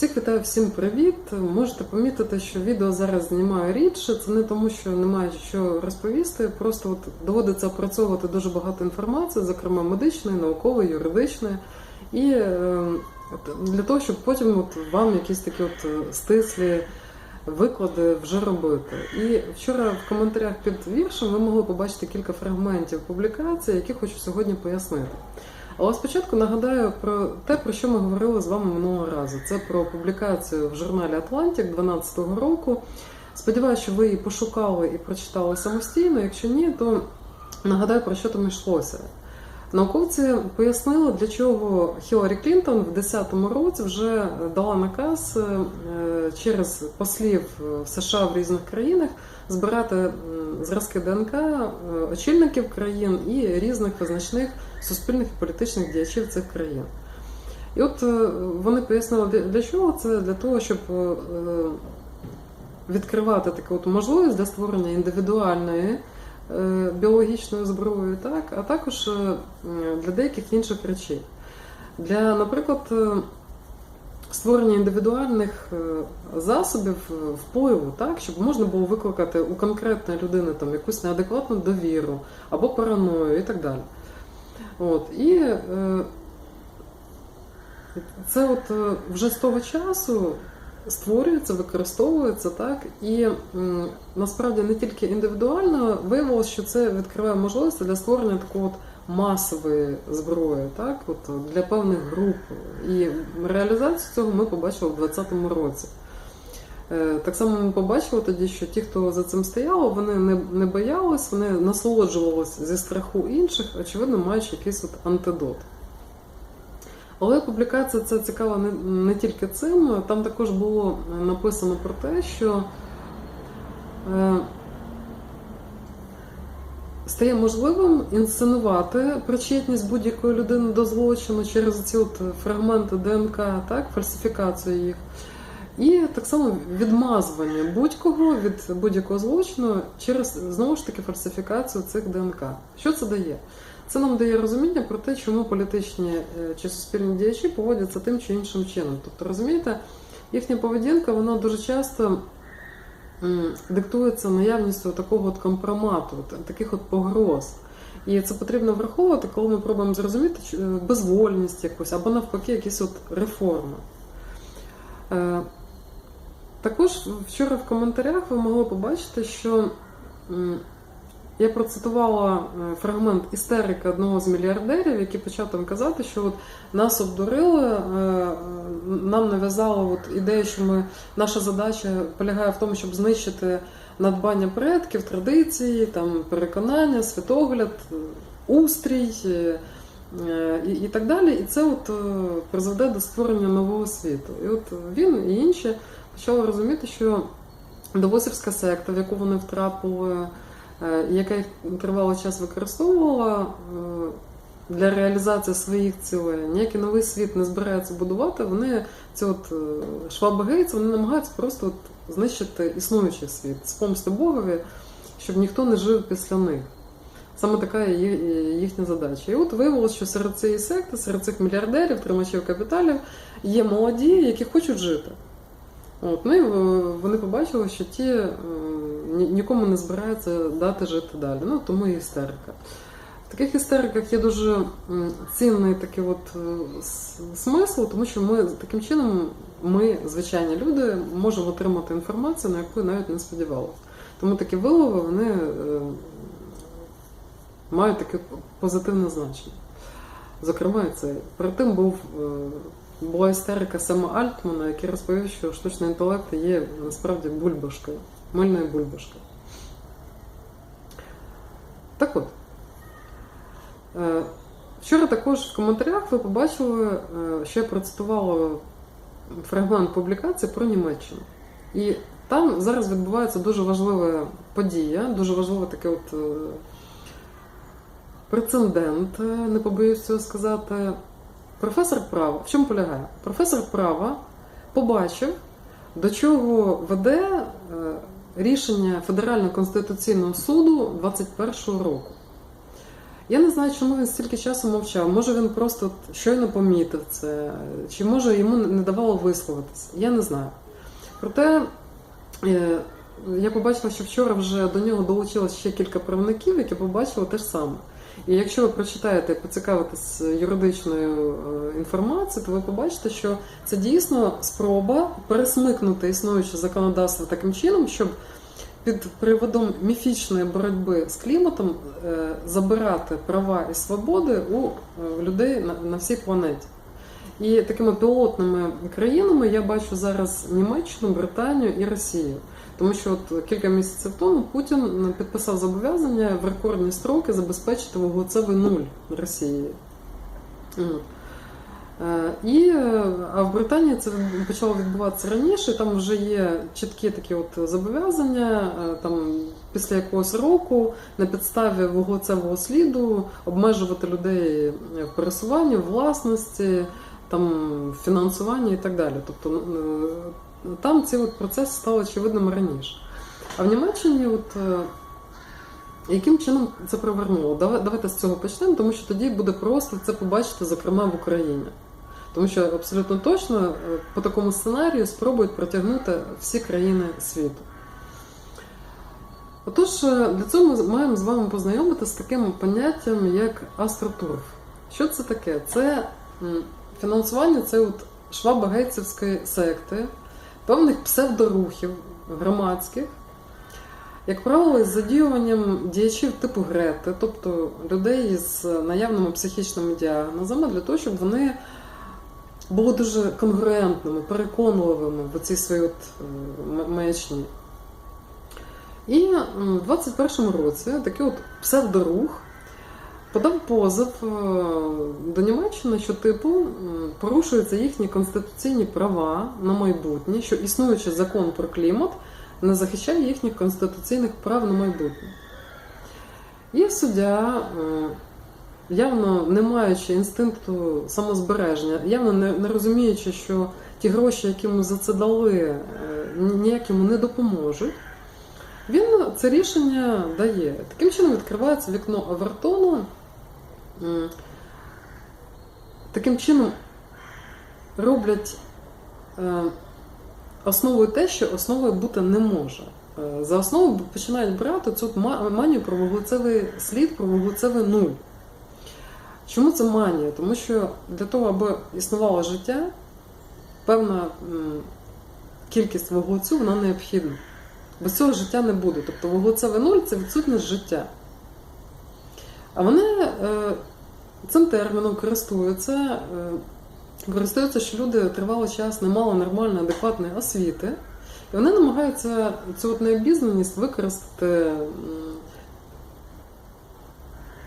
Всіх вітаю, всім привіт! Можете помітити, що відео зараз знімаю рідше. Це не тому, що немає що розповісти. Просто от доводиться опрацьовувати дуже багато інформації, зокрема медичної, наукової, юридичної. І е, от для того, щоб потім от вам якісь такі от е, стислі виклади вже робити. І вчора в коментарях під віршем ви могли побачити кілька фрагментів публікації, які хочу сьогодні пояснити. Але спочатку нагадаю про те, про що ми говорили з вами минулого разу. Це про публікацію в журналі Атлантик 2012 року. Сподіваюся, що ви її пошукали і прочитали самостійно. Якщо ні, то нагадаю про що там йшлося. Науковці пояснили, для чого Хіларі Клінтон в 2010 році вже дала наказ е, через послів США в різних країнах збирати зразки ДНК е, очільників країн і різних визначних суспільних і політичних діячів цих країн. І от е, вони пояснили, для- чого це? Для того, щоб е, відкривати таку от можливість для створення індивідуальної біологічної зброї, так, а також для деяких інших речей. Для, наприклад, створення індивідуальних е, засобів е, впливу, так, щоб можна було викликати у конкретної людини там, якусь неадекватну довіру або параною і так далі. От, і е, це от е, вже з того часу створюється, використовується, так, і м, насправді не тільки індивідуально виявилося, що це відкриває можливості для створення такого от масової зброї, так, от, для певних груп. І реалізацію цього ми побачили у 2020 році. Е, Так само ми побачили тоді, що ті, хто за цим стояло, вони не, не боялись, вони насолоджувалися зі страху інших, очевидно, маючи якийсь от антидот. Але публікація це цікава не, не тільки цим. Там також було написано про те, що е, стає можливим інсценувати причетність будь-якої людини до злочину через ці от фрагменти ДНК, так, фальсифікацію їх. І так само відмазування будь-кого від будь-якого злочину через знову ж таки фальсифікацію цих ДНК. Що це дає? Це нам дає розуміння про те, чому політичні е, чи суспільні діячі поводяться тим чи іншим чином. Тобто, розумієте, їхня поведінка вона дуже часто диктується наявністю такого от компромату, таких от погроз. І це потрібно враховувати, коли ми пробуємо зрозуміти е, безвольність якусь або навпаки якісь от реформи. Е, Також вчора в коментарях ви могли побачити, що я процитувала е, фрагмент істерика одного з мільярдерів, який почав там казати, що от нас обдурили, е, е, нам нав'язали от ідею, що ми, наша задача полягає в тому, щоб знищити надбання предків, традиції, там, переконання, світогляд, устрій. І, і так далі, і це от призведе до створення нового світу. І от він і інші почали розуміти, що Довосівська секта, в яку вони втрапили, яка їх тривалий час використовувала е, для реалізації своїх цілей, ніякий новий світ не збирається будувати. Вони ці от е, шваби гейтс, вони намагаються просто от знищити існуючий світ з помсти Богові, щоб ніхто не жив після них. Саме така є їхня задача. І от виявилося, що серед цієї секти, серед цих мільярдерів, тримачів капіталів є молоді, які хочуть жити. От, ну і е, вони побачили, що ті е, нікому не збираються дати жити далі. Ну, тому і істерика. В таких істериках є дуже цінний такий от е, смисл, тому що ми таким чином, ми, звичайні люди, можемо отримати інформацію, на яку навіть не сподівалися. Тому такі вилови вони мають таке позитивне значення. Зокрема, і це. Перед тим був, була істерика Сема Альтмана, який розповів, що штучний інтелект є насправді бульбашкою, мильною бульбашкою. Так от. Е, Вчора також в коментарях ви побачили, е, що я процитувала фрагмент публікації про Німеччину. І там зараз відбувається дуже важлива подія, дуже важливе таке от е, прецедент, е, не побоюсь цього сказати. Професор права, в чому полягає? Професор права побачив, до чого веде е, рішення Федерального конституційного суду 21-го року. Я не знаю, чому він стільки часу мовчав. Може він просто щойно помітив це, чи може йому не давало висловитися. Я не знаю. Проте е, я побачила, що вчора вже до нього долучилось ще кілька правників, які побачили те ж саме. І якщо ви прочитаєте поцікавитесь юридичною е, інформацією, то ви побачите, що це дійсно спроба пересмикнути існуюче законодавство таким чином, щоб під приводом міфічної боротьби з кліматом е, забирати права і свободи у е, людей на всій планеті. І такими пілотними країнами я бачу зараз Німеччину, Британію і Росію. Тому що от кілька місяців тому Путін підписав зобов'язання в рекордні строки забезпечити вуглецевий нуль Росії. Е, І, е, а в Британії це почало відбуватися раніше. Там вже є чіткі такі от зобов'язання. е, Там після якогось року на підставі вуглецевого сліду обмежувати людей в пересуванні, власності, там фінансуванні і так далі. Тобто е, там ці от процеси стали очевидними раніше. А в Німеччині, от е, яким чином це привернуло? Давайте з цього почнемо, тому що тоді буде просто це побачити, зокрема в Україні. Тому що абсолютно точно е, по такому сценарію спробують протягнути всі країни світу. Отож, е, для цього ми маємо з вами познайомитися з таким поняттям, як астротурф. Що це таке? Це фінансування це от швабо-гейтсівської секти, певних псевдорухів громадських, як правило, із задіюванням діячів типу Грети, тобто людей з наявними психічними діагнозами, для того, щоб вони були дуже конгруентними, переконливими в цій своїй от маячні. І в 21-му році такий от псевдорух подав позов е, до Німеччини, що типу порушуються їхні конституційні права на майбутнє, що існуючий закон про клімат не захищає їхніх конституційних прав на майбутнє. І суддя, е, явно не маючи інстинкту самозбереження, явно не, розуміючи, що ті гроші, які йому за це дали, е, ніяк йому не допоможуть, він це рішення дає. Таким чином відкривається вікно Овертону. Таким чином роблять е, основою те, що основою бути не може. Е, За основу починають брати цю манію про вуглецевий слід, про вуглецевий нуль. Чому це манія? Тому що для того, аби існувало життя, певна кількість вуглецю вона необхідна. Без цього життя не буде. Тобто вуглецевий нуль це відсутність життя. А вони е, цим терміном користуються, е, користуються, що люди тривалий час не мали нормальної, адекватної освіти. І вони намагаються цю от необізнаність використати,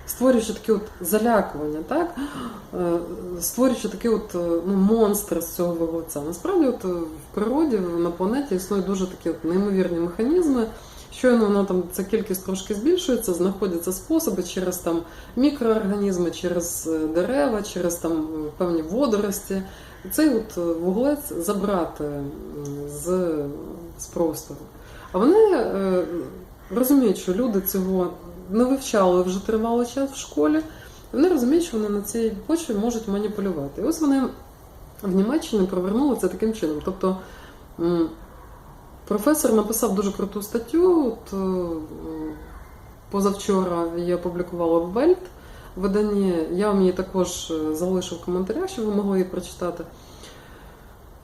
створюючи таке от залякування, так? Е, створюючи такий от, е, ну, монстр з цього вуглеця. Насправді, от в природі, на планеті існують дуже такі от неймовірні механізми. Щойно воно там ця кількість трошки збільшується, знаходяться способи через там мікроорганізми, через е, дерева, через там е, певні водорості. Цей от е, вуглець забрати з, з простору. А вони розуміють, що люди цього не вивчали вже тривалий час в школі. Вони розуміють, що вони на цій почві можуть маніпулювати. І ось вони в Німеччині провернули це таким чином. Тобто професор написав дуже круту статтю. От, е, позавчора її опублікувала в Вельт виданні. Я вам її також е, залишу в коментарях, щоб ви могли її прочитати.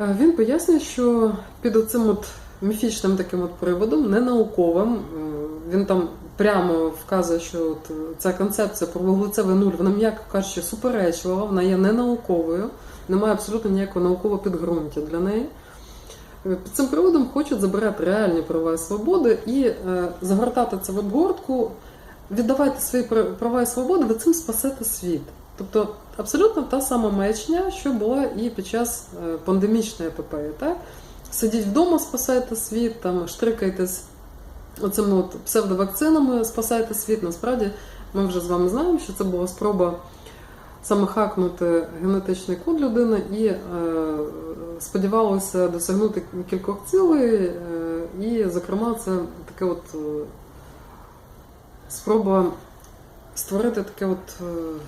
Е, Він пояснює, що під оцим от міфічним таким от приводом, ненауковим, він там прямо вказує, що от ця концепція про вуглецевий нуль, вона, м'яко кажучи, суперечлива, вона є ненауковою, немає абсолютно ніякого наукового підґрунтя для неї. Е, Під цим приводом хочуть забирати реальні права і свободи і е, загортати це в обгортку, віддавайте свої права і свободи, ви цим спасете світ. Тобто абсолютно та сама маячня, що була і під час е, пандемічної епопеї. Так? Сидіть вдома, спасайте світ, там штрикайтесь оцими от псевдовакцинами, спасайте світ. Насправді ми вже з вами знаємо, що це була спроба саме хакнути генетичний код людини і е, сподівалося досягнути кількох цілей. Е, і, зокрема, це таке от е, спроба створити таке от е,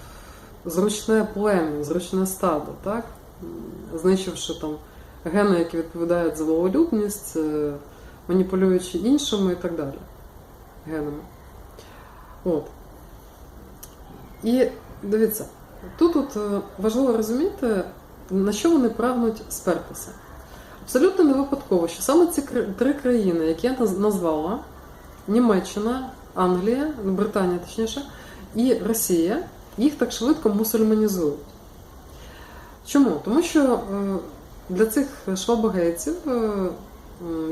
зручне плем'я, зручне стадо, так? Знищивши там гени, які відповідають за вололюбність, маніпулюючи іншими і так далі. Генами. От. І дивіться, тут от важливо розуміти, на що вони прагнуть спертися. Абсолютно не випадково, що саме ці три країни, які я назвала: Німеччина, Англія, ну, Британія точніше, і Росія, їх так швидко мусульманізують. Чому? Тому що е, для цих швабогейців е,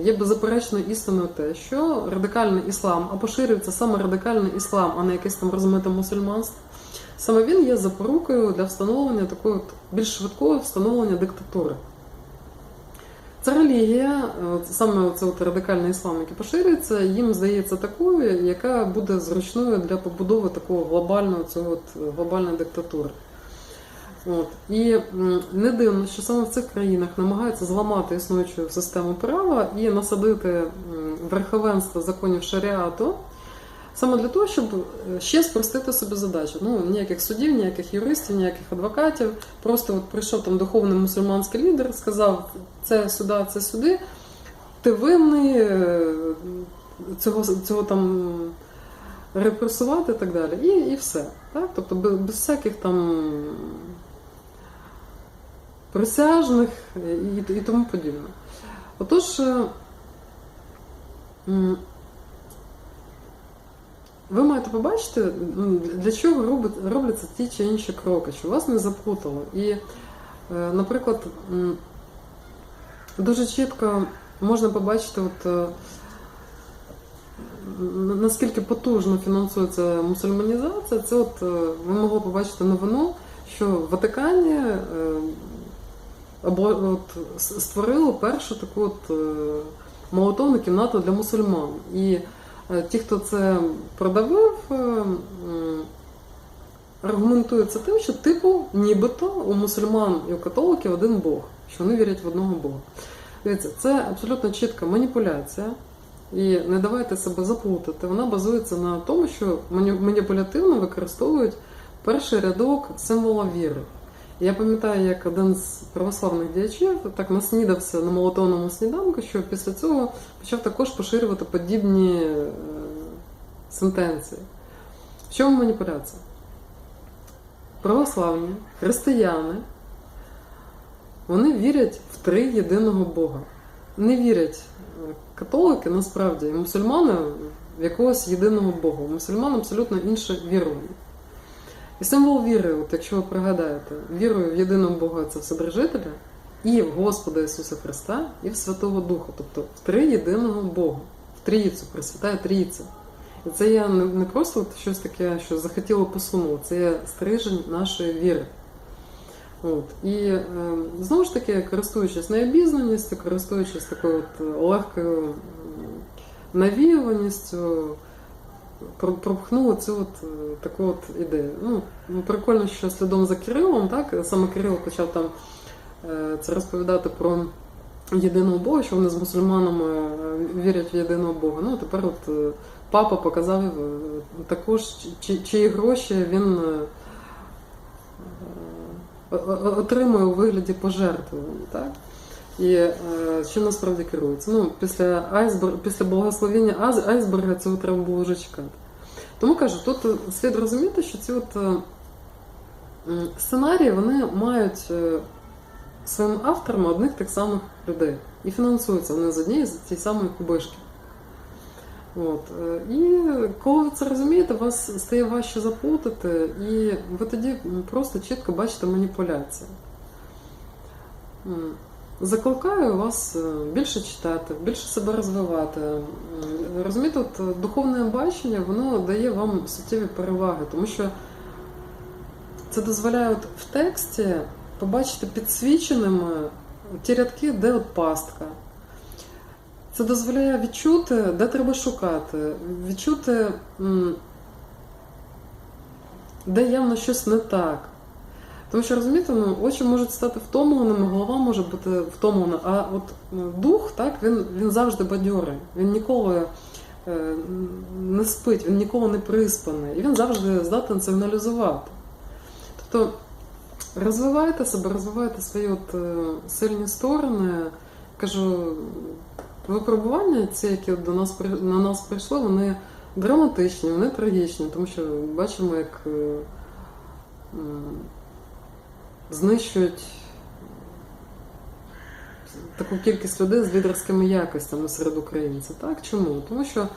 є беззаперечною істиною те, що радикальний іслам, а поширюється саме радикальний іслам, а не якесь там розмите мусульманство. Саме він є запорукою для встановлення такої більш швидкого встановлення диктатури. Ця релігія, е, саме це радикальний іслам, який поширюється, їм здається такою, яка буде зручною для побудови такого глобального цього от, е, глобальної диктатури. От. І не дивно, що саме в цих країнах намагаються зламати існуючу систему права і насадити верховенство законів шаріату, саме для того, щоб е, ще спростити собі задачу. Ну, ніяких судів, ніяких юристів, ніяких адвокатів. Просто от прийшов там духовний мусульманський лідер, сказав це сюди, це сюди. Ти винний, е, цього, цього там репресувати і так далі. І, і все. Так? Тобто без, без всяких там присяжних і, і тому подібне. Отож, е, ви маєте побачити, для чого робляться ті чи інші кроки, що вас не заплутало. І, е, наприклад, дуже чітко можна побачити, от, е, наскільки потужно фінансується мусульманізація, це от е, ви могли побачити новину, що в Ватикані от с- створили першу таку от молотовну кімнату для мусульман. І ті, хто це продавив, е, м, аргументується тим, що типу нібито у мусульман і у католиків один Бог, що вони вірять в одного Бога. Дивіться, це абсолютно чітка маніпуляція. І не давайте себе заплутати. Вона базується на тому, що маніпулятивно використовують перший рядок символа віри. Я пам'ятаю, як один з православних діячів так наснідався на молотовному сніданку, що після цього почав також поширювати подібні е, сентенції. В чому маніпуляція? Православні, християни, вони вірять в три єдиного Бога. Не вірять е, католики насправді і мусульмани в якогось єдиного Бога. Мусульман абсолютно інше вірування. І символ віри, от якщо ви пригадаєте, вірою в єдиного Бога це Вседержителя, і в Господа Ісуса Христа, і в Святого Духа, тобто в три єдиного Бога, в Трійцю, Пресвятая Трійця. І це я не просто щось таке, що захотіло посунуло, це є стрижень нашої віри. От. І е, знову ж таки, користуючись необізнаністю, користуючись такою от е, легкою навіюваністю, пропхнули цю от, е, таку от ідею. Ну, ну, прикольно, що слідом за Кирилом, так, саме Кирил почав там е, це розповідати про єдиного Бога, що вони з мусульманами е, вірять в єдиного Бога. Ну, тепер от папа показав також, чи, чиї гроші він. Отримує у вигляді пожертвувань? І е, що насправді керується? Ну, після айсбер, після благословення айс- айсберга цього треба було вже чекати. Тому кажу, тут е, слід розуміти, що ці от е, сценарії вони мають е, своїм авторами одних тих самих людей. І фінансуються вони з однієї з тієї самої кубишки. От. е, І коли ви це розумієте, вас стає важче заплутати, і ви тоді просто чітко бачите маніпуляції. Закликаю вас е, більше читати, більше себе розвивати. Розумієте, от е, духовне бачення воно дає вам суттєві переваги, тому що це дозволяє от в тексті побачити підсвіченими ті рядки, де от пастка. Це дозволяє відчути, де треба шукати, відчути, де явно щось не так. Тому що розумієте, ну, очі можуть стати втомленими, голова може бути втомлена, а от ну, дух, так, він, він завжди бадьорий. Він ніколи е, не спить, він ніколи не приспаний, і він завжди здатен сигналізувати. Тобто розвивайте себе, розвивайте свої от, е, сильні сторони. Кажу, випробування, ці, які до нас на нас прийшли, вони драматичні, вони трагічні, тому що бачимо, як е, знищують таку кількість людей з лідерськими якостями серед українців. Так? Чому? Тому що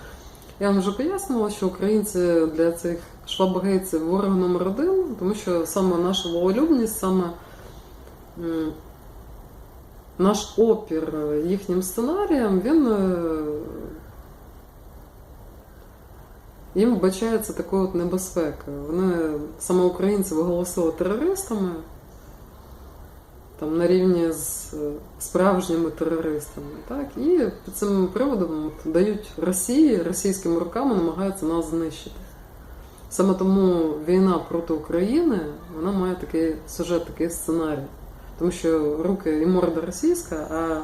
я вам вже пояснила, що українці для цих швабогейців ворог номер один, тому що саме наша волелюбність, саме наш опір їхнім сценаріям, він е, їм вбачається такою от небезпекою. Вони саме українців оголосили терористами там, на рівні з справжніми терористами. Так? І під цим приводом дають Росії, російськими руками намагаються нас знищити. Саме тому війна проти України вона має такий сюжет, такий сценарій. Тому що руки і морда російська, а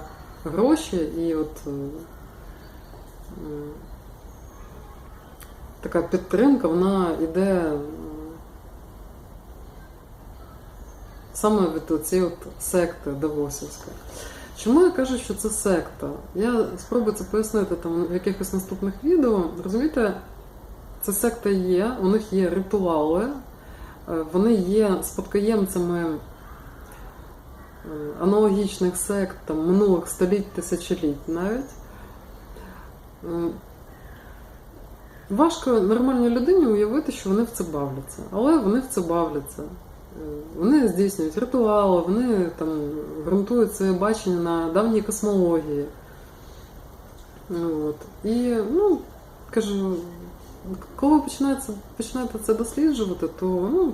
гроші і от е, така підтримка, вона йде м, саме від цієї от секти Давосівської. Чому я кажу, що це секта? Я спробую це пояснити там в якихось наступних відео. Розумієте, це секта є, у них є ритуали, е, вони є спадкоємцями е, аналогічних сект там, минулих століть, тисячоліть навіть. Важко нормальній людині уявити, що вони в це бавляться, але вони в це бавляться. Вони здійснюють ритуали, вони там ґрунтують своє бачення на давній космології. От. І, ну, кажу, коли ви починаєте, це досліджувати, то ну,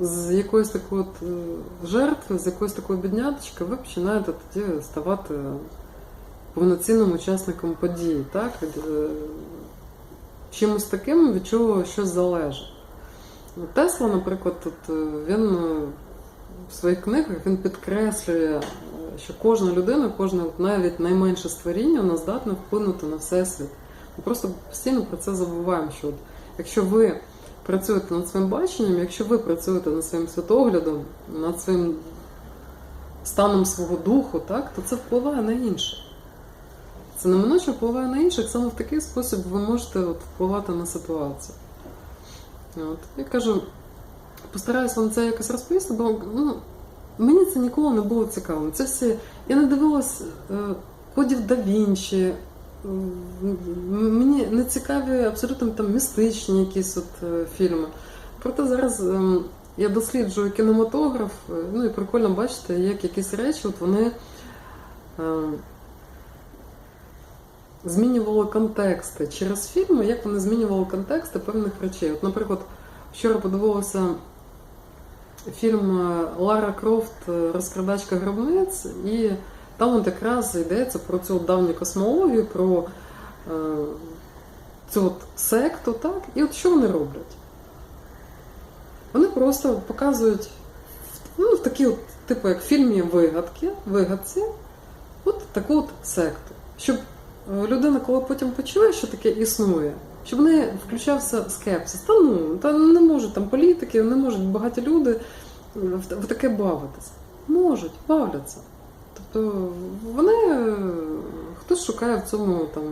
з якоїсь такої от е, жертви, з якоїсь такої бідняточки, ви починаєте тоді ставати повноцінним учасником подій, так? Е, Чимось таким, від чого щось залежить. Тесла, наприклад, тут е, він е, в своїх книгах він підкреслює, е, що кожна людина, кожне навіть найменше створіння, вона здатна вплинути на всесвіт. Ми просто постійно про це забуваємо, що от, якщо ви працюєте над своїм баченням, якщо ви працюєте над своїм світоглядом, над своїм станом свого духу, так, то це впливає на інших. Це неминуче впливає на інших, саме в такий спосіб ви можете от, впливати на ситуацію. От. Я кажу, постараюсь вам це якось розповісти, бо ну, мені це ніколи не було цікаво. Це всі. Я не дивилась е, кодів да Вінчі. Мені не цікаві абсолютно там містичні якісь от е, фільми. Проте зараз ем, я досліджую кінематограф, е, ну і прикольно бачити, як якісь речі от вони ем, змінювали контексти через фільми, як вони змінювали контексти певних речей. От, наприклад, вчора подивилася фільм е, Лара Крофт е, Розкрадачка гробниць, і там от якраз йдеться про цю давню космологію, про е, цю от секту, так? І от що вони роблять? Вони просто показують ну, такі, от, типу, як в фільмі вигадки, вигадці, от таку от секту. Щоб людина, коли потім почує, що таке існує, щоб в неї включався скепсис. Та ну, та не можуть там політики, не можуть багаті люди в, в таке бавитися. Можуть, бавляться. Тобто вони, е, хтось шукає в цьому там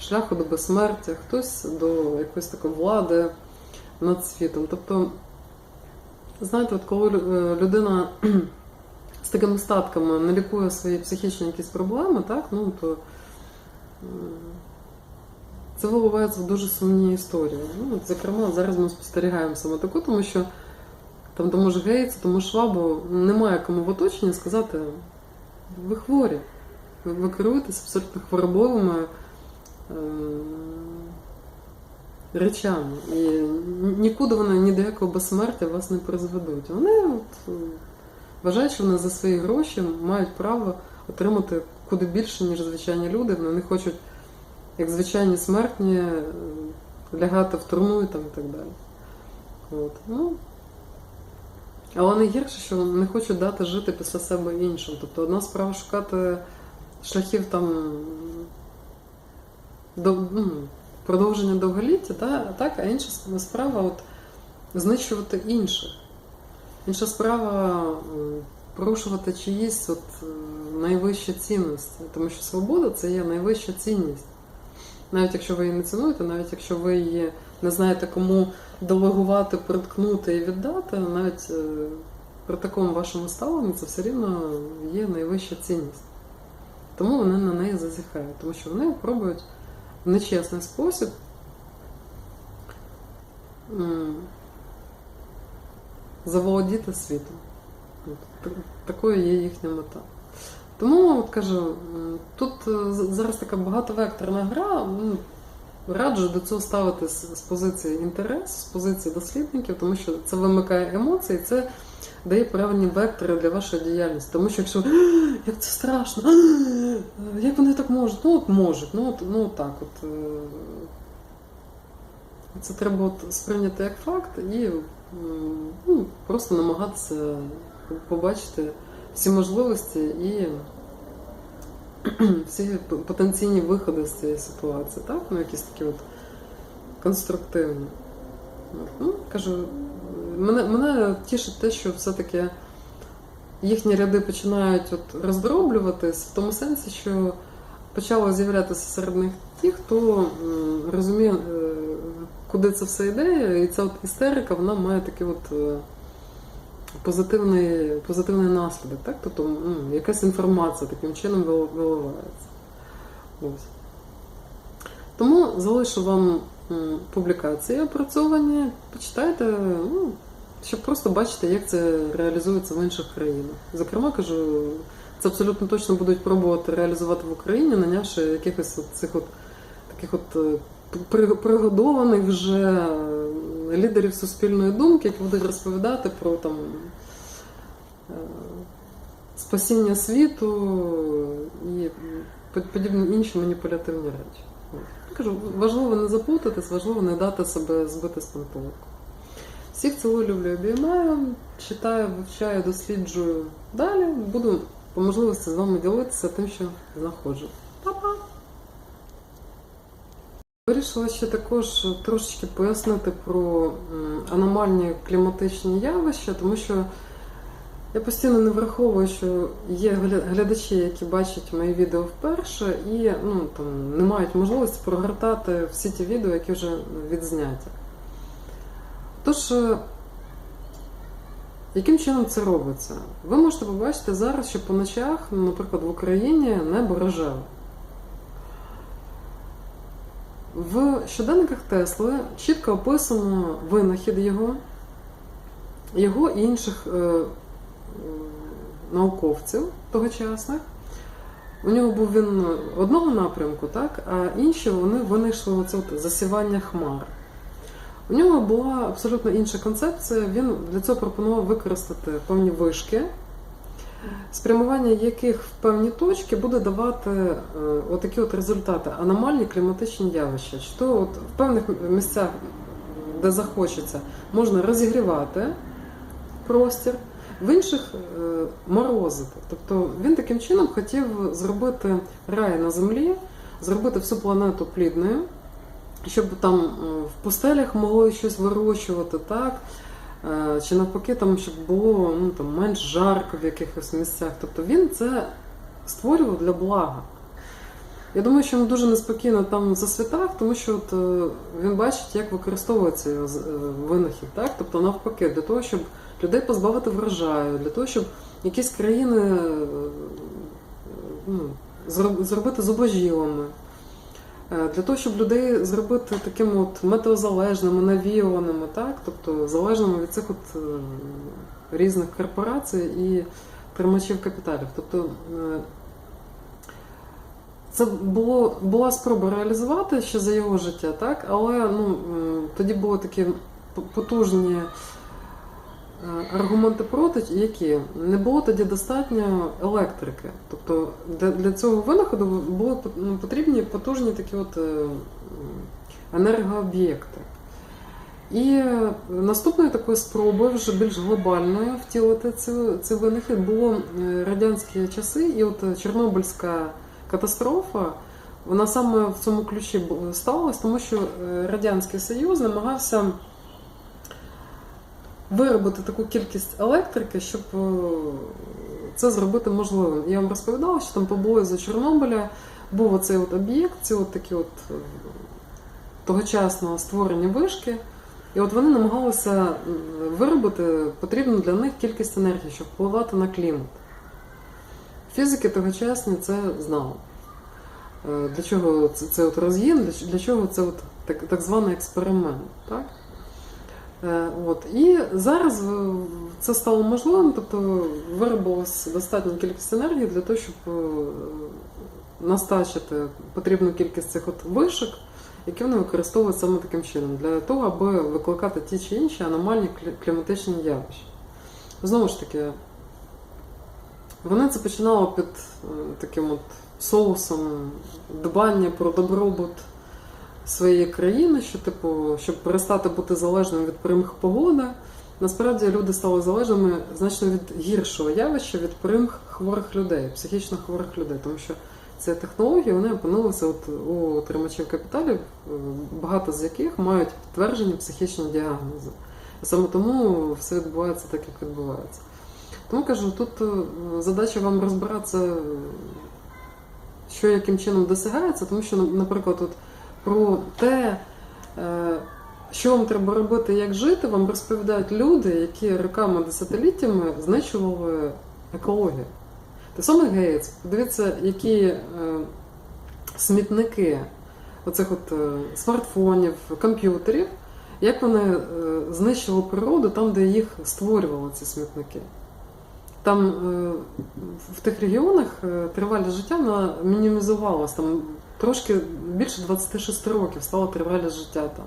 шляху до безсмертя, хтось до якоїсь такої влади над світом. Тобто, знаєте, от коли е, людина з такими статками не лікує свої психічні якісь проблеми, так, ну то це виливається в дуже сумні історії. Ну, от, зокрема, зараз ми спостерігаємо саме таку, тому що там тому ж Гейтс, тому Швабу немає кому в оточенні сказати, ви хворі, ви, керуєтесь абсолютно хворобовими е, речами. І нікуди вони ні до якого безсмертя вас не призведуть. Вони от, е, вважають, що вони за свої гроші мають право отримати куди більше, ніж звичайні люди. Вони хочуть, як звичайні смертні, е, лягати в труну і там і так далі. От. Ну, але найгірше, що не хочуть дати жити після себе іншим. Тобто одна справа шукати шляхів там дов- ну, продовження довголіття, та, так, а інша справа от, знищувати інших. Інша справа порушувати чиїсь от, найвищі цінності, тому що свобода це є найвища цінність. Навіть якщо ви її не цінуєте, навіть якщо ви її не знаєте, кому делегувати, приткнути і віддати, навіть е, при такому вашому ставленні це все рівно є найвища цінність. Тому вони на неї зазіхають, тому що вони пробують в нечесний спосіб заволодіти світом. Такою є їхня мета. Тому от кажу, тут е, зараз така багатовекторна гра. м, Раджу до цього ставитись з позиції інтересу, з позиції дослідників, тому що це вимикає емоції, це дає правильні вектори для вашої діяльності. Тому що якщо як це страшно, як вони так можуть? Ну от можуть, ну от ну так от. е, Це треба от сприйняти як факт і ну, просто намагатися побачити всі можливості і всі потенційні виходи з цієї ситуації, так? Ну, якісь такі от конструктивні. Ну, кажу, мене, мене тішить те, що все-таки їхні ряди починають от роздроблюватись в тому сенсі, що почало з'являтися серед них ті, хто розуміє, е, куди це все йде, і ця от істерика, вона має такий от. Позитивний, позитивний наслідок, так? Тобто м, якась інформація таким чином виливається. Ось. Тому залишу вам публікації опрацьовані, почитайте, ну, щоб просто бачити, як це реалізується в інших країнах. Зокрема, кажу, це абсолютно точно будуть пробувати реалізувати в Україні, нанявши якихось от цих от таких от е, пригодованих вже лідерів суспільної думки, які будуть розповідати про там е, спасіння світу і подібні інші маніпулятивні речі. Кажу, важливо не заплутатись, важливо не дати себе збити з пантелику. Всіх цілую, люблю, обіймаю, читаю, вивчаю, досліджую далі. Буду по можливості з вами ділитися тим, що знаходжу. Па-па! Вирішила ще також трошечки пояснити про аномальні кліматичні явища, тому що я постійно не враховую, що є глядачі, які бачать мої відео вперше і ну, там, не мають можливості прогортати всі ті відео, які вже відзняті. Тож, е, яким чином це робиться? Ви можете побачити зараз, що по ночах, наприклад, в Україні небо рожеве. В щоденниках Тесли чітко описано винахід його, його і інших е, науковців тогочасних. У нього був він одного напрямку, так, а інші вони винайшли оце от засівання хмар. У нього була абсолютно інша концепція. Він для цього пропонував використати певні вишки, спрямування яких в певні точки буде давати е, отакі от результати, аномальні кліматичні явища. Чи то от в певних місцях, де захочеться, можна розігрівати простір, в інших е, морозити. Тобто він таким чином хотів зробити рай на землі, зробити всю планету плідною, щоб там е, в пустелях могли щось вирощувати, так? Е, Чи навпаки, там, щоб було ну, там, менш жарко в якихось місцях. Тобто він це створював для блага. Я думаю, що йому дуже неспокійно там за світах, тому що от, е, він бачить, як використовується його е, винахід. Так? Тобто, навпаки, для того, щоб людей позбавити врожаю, для того, щоб якісь країни ну, зробити зубожілими. Е, Для того, щоб людей зробити такими от метеозалежними, навіюваними, так? тобто залежними від цих от е, різних корпорацій і тримачів капіталів. Тобто е, це було, була спроба реалізувати ще за його життя, так? але ну, тоді були такі потужні аргументи проти, які не було тоді достатньо електрики. Тобто для, цього винаходу були ну, потрібні потужні такі от е, енергооб'єкти. І е, наступною такою спробою, вже більш глобальною втілити цей винахід було е, радянські часи, і от е, Чорнобильська катастрофа вона саме в цьому ключі сталася, тому що е, Радянський Союз намагався виробити таку кількість електрики, щоб е, це зробити можливим. Я вам розповідала, що там поблизу Чорнобиля був оцей от об'єкт, ці от такі от е, тогочасно створені вишки. І от вони намагалися виробити потрібну для них кількість енергії, щоб впливати на клімат. Фізики тогочасні це знали. Е, Для чого це, це от розгін, для чого це от так, так званий експеримент. Так? Е, От. І зараз е, це стало можливим, тобто виробилась достатня кількість енергії для того, щоб е, настачити потрібну кількість цих от вишок, які вони використовують саме таким чином, для того, аби викликати ті чи інші аномальні кліматичні явища. Знову ж таки, вони це починало під таким от соусом дбання про добробут своєї країни, що, типу, щоб перестати бути залежним від примх погоди. Насправді люди стали залежними значно від гіршого явища, від примх хворих людей, психічно хворих людей, тому що ці технології вони опинилися от у тримачів капіталів, багато з яких мають підтверджені психічні діагнози. Саме тому все відбувається так, як відбувається. Тому кажу, тут е, задача вам розбиратися, що яким чином досягається, тому що, наприклад, от про те, е, що вам треба робити, як жити, вам розповідають люди, які роками, десятиліттями знищували екологію. Те саме Гейтс, подивіться, які е, смітники оцих от е, смартфонів, комп'ютерів, як вони знищили природу там, де їх створювали ці смітники. Там в тих регіонах тривалість життя вона мінімізувалась. Там трошки більше 26 років стало тривалість життя там.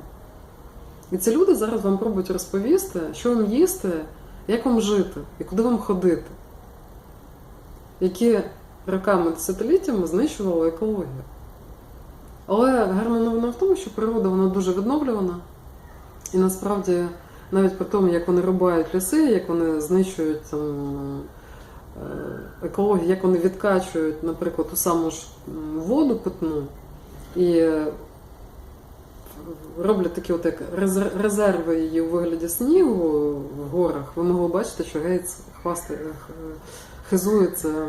І ці люди зараз вам пробують розповісти, що вам їсти, як вам жити і куди вам ходити, які роками, десятиліттями знищували екологію. Але гарна новина в тому, що природа вона дуже відновлювана. І насправді, навіть по тому, як вони рубають ліси, як вони знищують там, екологію, як вони відкачують, наприклад, ту саму ж воду питну і е, роблять такі от як резерви її у вигляді снігу в горах, ви могли бачити, що Гейтс хвастає, х- хизується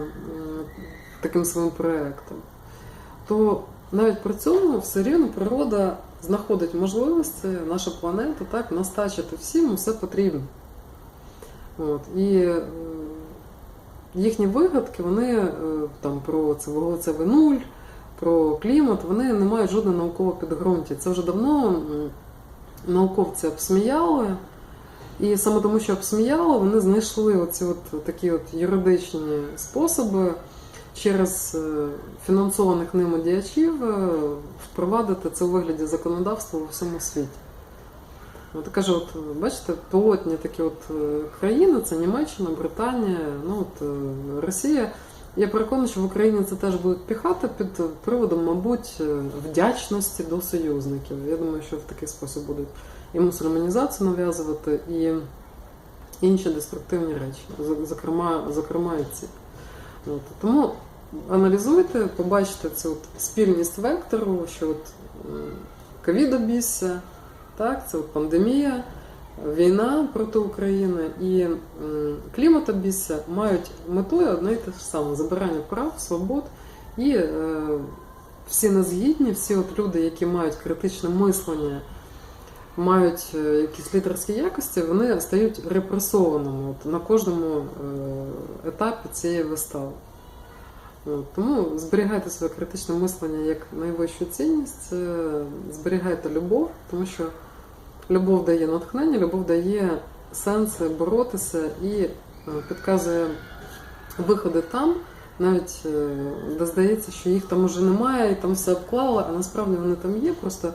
таким своїм проєктом. То навіть при цьому все рівно природа знаходить можливості, наша планета, так, настачити всім все потрібно. От. І е, їхні вигадки, вони е, там про це вуглецевий нуль, про клімат, вони не мають жодного наукового підґрунтя. Це вже давно науковці обсміяли. І саме тому, що обсміяли, вони знайшли оці от такі от юридичні способи через е, фінансованих ними діячів е, впровадити це у вигляді законодавства у всьому світі. От каже, от бачите, пілотні такі от е, країни це Німеччина, Британія, ну от е, Росія. Я переконана, що в Україні це теж будуть піхати під приводом, мабуть, е, вдячності до союзників. Я думаю, що в такий спосіб будуть і мусульманізацію нав'язувати, і інші деструктивні речі, зокрема, зокрема і ці. От. Тому аналізуйте, побачите цю от спільність вектору, що от ковід обісся, так, це пандемія, війна проти України і м, клімат обісся мають метою одне і те ж саме забирання прав, свобод і е, всі незгідні, всі от люди, які мають критичне мислення, мають е, якісь лідерські якості, вони стають репресованими от, на кожному е, етапі цієї вистави. От, тому зберігайте своє критичне мислення як найвищу цінність, е, зберігайте любов, тому що любов дає натхнення, любов дає сенси боротися і е, підказує виходи там, навіть е, де здається, що їх там уже немає, і там все обклали, а насправді вони там є. Просто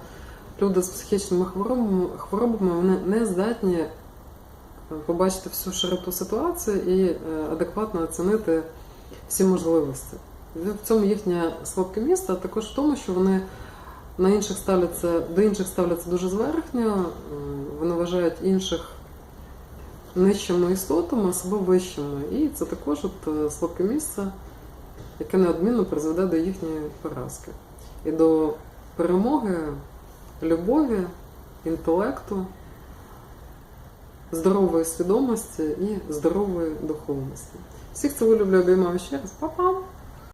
люди з психічними хворобами, хворобами вони не здатні е, побачити всю широту ситуації і е, адекватно оцінити всі можливості. В цьому їхнє слабке місце, а також в тому, що вони на інших ставляться, до інших ставляться дуже зверхньо, вони вважають інших нижчими істотами, а вищими. І це також от е, слабке місце, яке неодмінно призведе до їхньої поразки. і до перемоги любові, інтелекту, здорової свідомості і здорової духовності. Всіх цілую люблю, обіймаю ще раз. Па-пам!